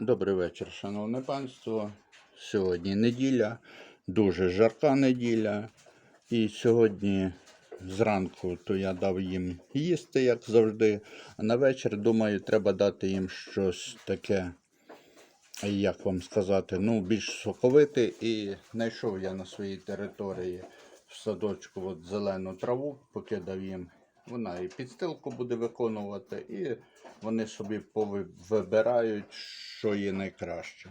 Добрий вечір, шановне панство. Сьогодні неділя, дуже жарка неділя. І сьогодні зранку то я дав їм їсти, як завжди. А на вечір, думаю, треба дати їм щось таке, як вам сказати, ну, більш соковите. І знайшов я на своїй території в садочку от зелену траву, покидав їм. Вона і підстилку буде виконувати, і вони собі вибирають, що є найкраще.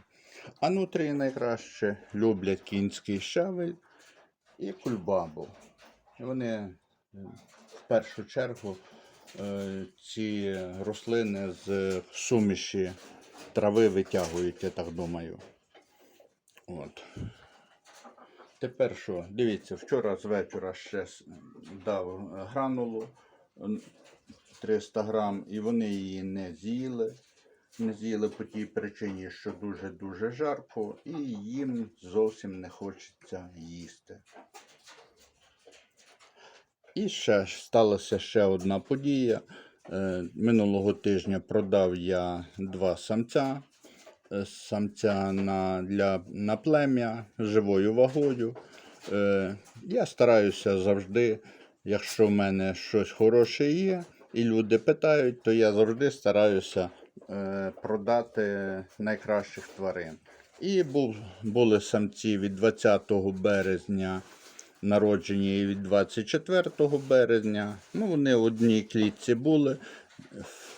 А нутрії найкраще люблять кінський щавель і кульбабу. Вони е, в першу чергу е, ці рослини з суміші трави витягують, я так думаю. От. Тепер що? Дивіться, вчора з вечора ще дав гранулу 300 грам, і вони її не з'їли. Не з'їли по тій причині, що дуже-дуже жарко, і їм зовсім не хочеться їсти. І ще сталася ще одна подія. Е, Минулого тижня продав я два самця. Е, Самця на, для, на плем'я живою вагою. Е, Я стараюся завжди, якщо в мене щось хороше є, і люди питають, то я завжди стараюся е, продати найкращих тварин. І був, були самці від 20 березня народжені від 24 березня. Ну, вони в одній клітці були.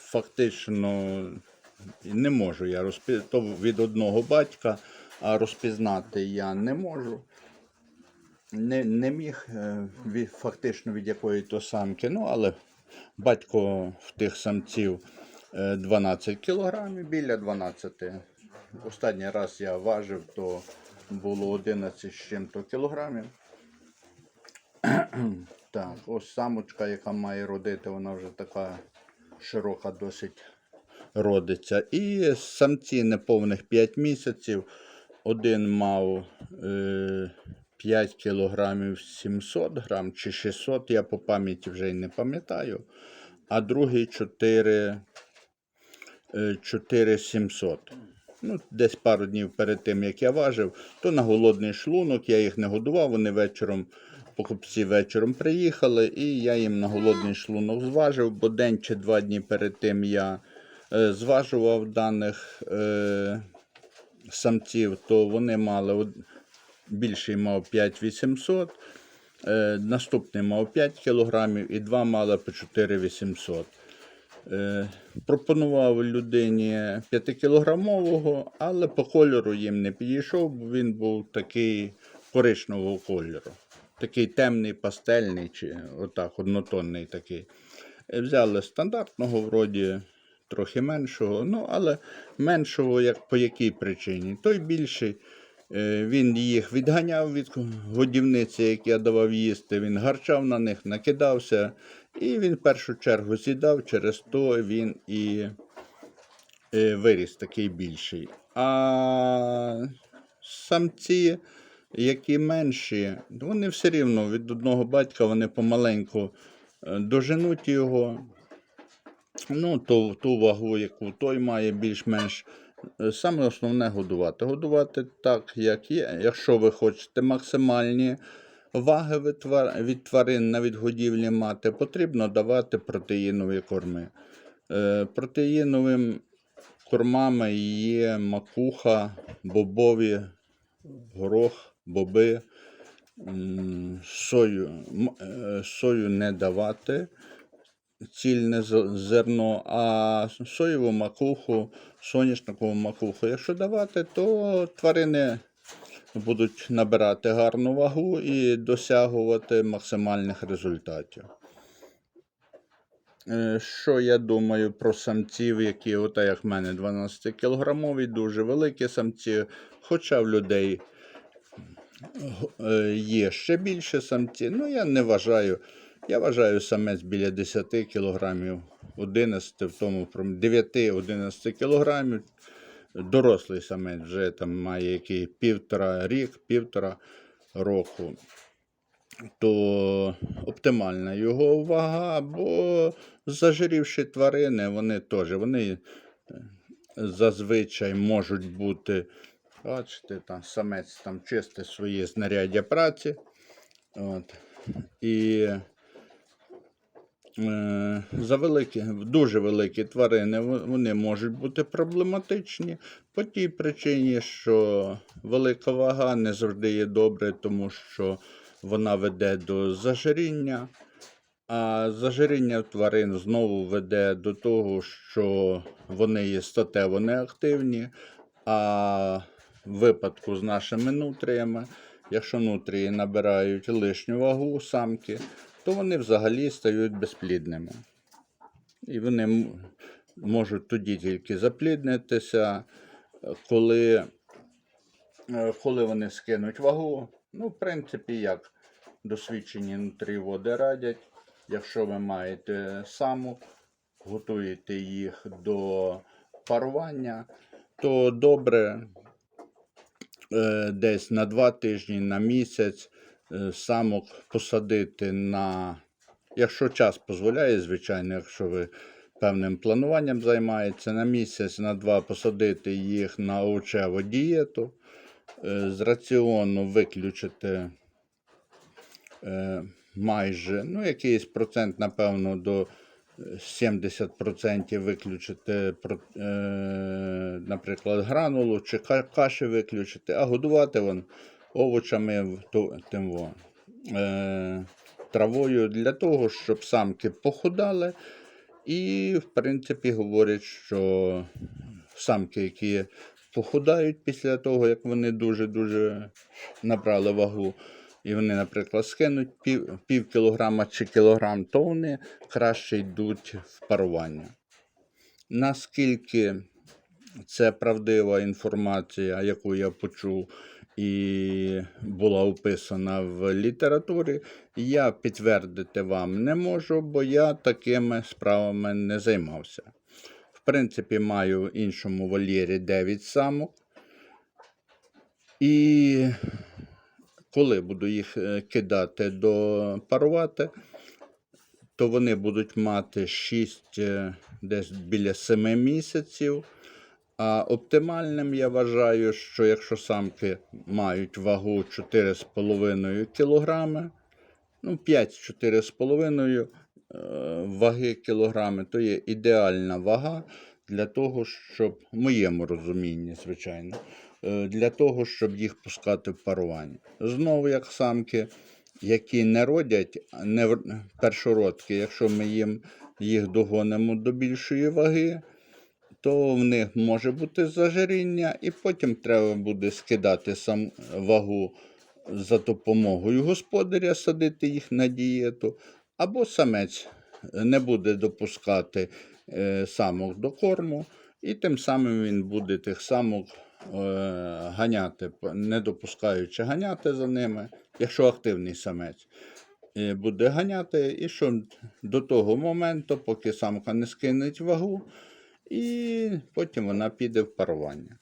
Фактично не можу я розпізнати то від одного батька, а розпізнати я не можу. Не, не міг е, фактично від якої то самки. Ну, але батько в тих самців е, 12 кілограмів, біля 12. Останній раз я важив, то було 11 з чим-то кілограмів. Так, ось самочка, яка має родити, вона вже така широка досить родиться. І самці неповних 5 місяців. Один мав е, 5 кілограмів 700 грам чи 600, я по пам'яті вже й не пам'ятаю. А другий 4, е, 4700. Ну, десь пару днів перед тим, як я важив, то на голодний шлунок я їх не годував, вони вечором, покупці вечором приїхали, і я їм на голодний шлунок зважив, бо день чи два дні перед тим я е, зважував даних е, самців, то вони мали більший мав 5800, е, наступний мав 5 кілограмів і два мали по 4800. Е, пропонував людині 5-кілограмового, але по кольору їм не підійшов, бо він був такий коричневого кольору. Такий темний, пастельний, чи отак, однотонний такий. Е, Взяли стандартного, вроді трохи меншого, ну, але меншого як, по якій причині. Той більший. е, Він їх відганяв від годівниці, як я давав їсти. Він гарчав на них, накидався. І він в першу чергу сідав, через то він і е, виріс такий більший. А самці, які менші, вони все рівно від одного батька вони помаленьку е, доженуть його. Ну, то, ту вагу, яку той має більш-менш. Е, Саме основне годувати. Годувати так, як є. Якщо ви хочете максимальні ваги від тварин на відгодівлі мати, потрібно давати протеїнові корми. Е, Протеїновим кормами є макуха, бобові, горох, боби, сою. Е, Сою не давати цільне зерно, а соєву макуху, соняшникову макуху. Якщо давати, то тварини будуть набирати гарну вагу і досягувати максимальних результатів. Е, Що я думаю про самців, які, ота як в мене, 12 кілограмові, дуже великі самці, хоча в людей е, є ще більше самці. Ну, я не вважаю. Я вважаю самець біля 10 кілограмів, 11 в тому 9-11 кілограмів. Дорослий самець вже там має який півтора рік, півтора року. То оптимальна його вага, бо зажирівши тварини, вони теж вони е, зазвичай можуть бути, бачите, там самець там чисте своє знаряддя праці. От. І за великі, дуже великі тварини вони можуть бути проблематичні по тій причині, що велика вага не завжди є добре, тому що вона веде до зажиріння. А зажиріння тварин знову веде до того, що вони є статево неактивні. А в випадку з нашими нутріями, якщо нутрії набирають лишню вагу самки, то вони взагалі стають безплідними. І вони можуть тоді тільки запліднитися, коли, е, коли вони скинуть вагу. Ну, в принципі, як досвідчені нутрієводи радять, якщо ви маєте самок, готуєте їх до парування, то добре е, десь на два тижні, на місяць самок посадити на, якщо час дозволяє, звичайно, якщо ви певним плануванням займаєтеся, на місяць, на два посадити їх на овочеву дієту, е, з раціону виключити е, майже, ну, якийсь процент, напевно, до е, 70% виключити, е, наприклад, гранулу чи ка- каші виключити, а годувати вон овочами тим е, травою для того, щоб самки похудали. І, в принципі, говорять, що самки, які похудають після того, як вони дуже-дуже набрали вагу, і вони, наприклад, скинуть пів, пів кілограма чи кілограм, то вони краще йдуть в парування. Наскільки це правдива інформація, яку я почув і була описана в літературі, я підтвердити вам не можу, бо я такими справами не займався. В принципі, маю в іншому вольєрі 9 самок. І коли буду їх е, кидати до парувати, то вони будуть мати 6 десь біля 7 місяців. А оптимальним я вважаю, що якщо самки мають вагу 4,5 кг, ну 5-4,5 е, ваги кілограми, то є ідеальна вага для того, щоб, в моєму розумінні, звичайно, е, для того, щоб їх пускати в парування. Знову як самки, які не родять, не першородки, якщо ми їм їх догонимо до більшої ваги, то в них може бути зажиріння, і потім треба буде скидати сам вагу за допомогою господаря, садити їх на дієту, або самець не буде допускати е, самок до корму, і тим самим він буде тих самок е, ганяти, не допускаючи ганяти за ними, якщо активний самець. е, Буде ганяти, і що до того моменту, поки самка не скинеть вагу, і потім вона піде в парування.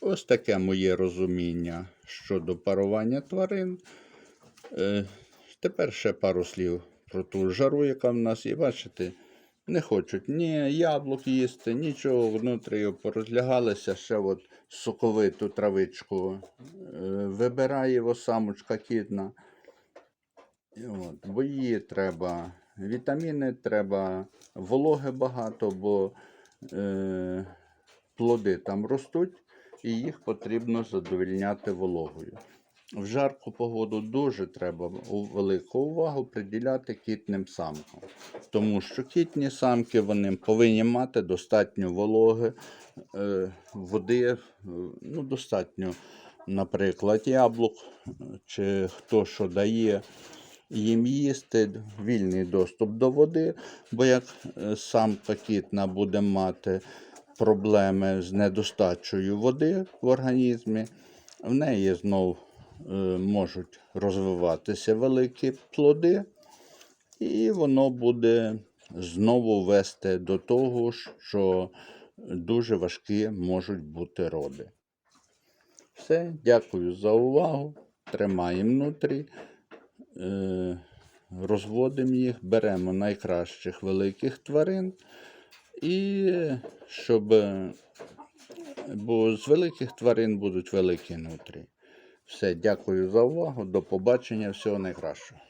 Ось таке моє розуміння щодо парування тварин. Е, тепер ще пару слів про ту жару, яка в нас є. Бачите, не хочуть ні яблук їсти, нічого внутрі порозлягалися. Ще от соковиту травичку е, вибирає його самочка кітна. От, бо її треба вітаміни, треба вологи багато, бо е, плоди там ростуть і їх потрібно задовільняти вологою. В жарку погоду дуже треба велику увагу приділяти кітним самкам, тому що кітні самки вони повинні мати достатньо вологи, е, води, е, ну, достатньо, наприклад, яблук, е, чи хто що дає їм їсти, вільний доступ до води, бо як е, самка кітна буде мати проблеми з недостачею води в організмі, в неї знов е, можуть розвиватися великі плоди, і воно буде знову вести до того, що дуже важкі можуть бути роди. Все, дякую за увагу. Тримаємо внутрі, розводимо їх, беремо найкращих великих тварин І щоб. е, Бо з великих тварин будуть великі нутрі. Все, дякую за увагу. До побачення. Всього найкращого.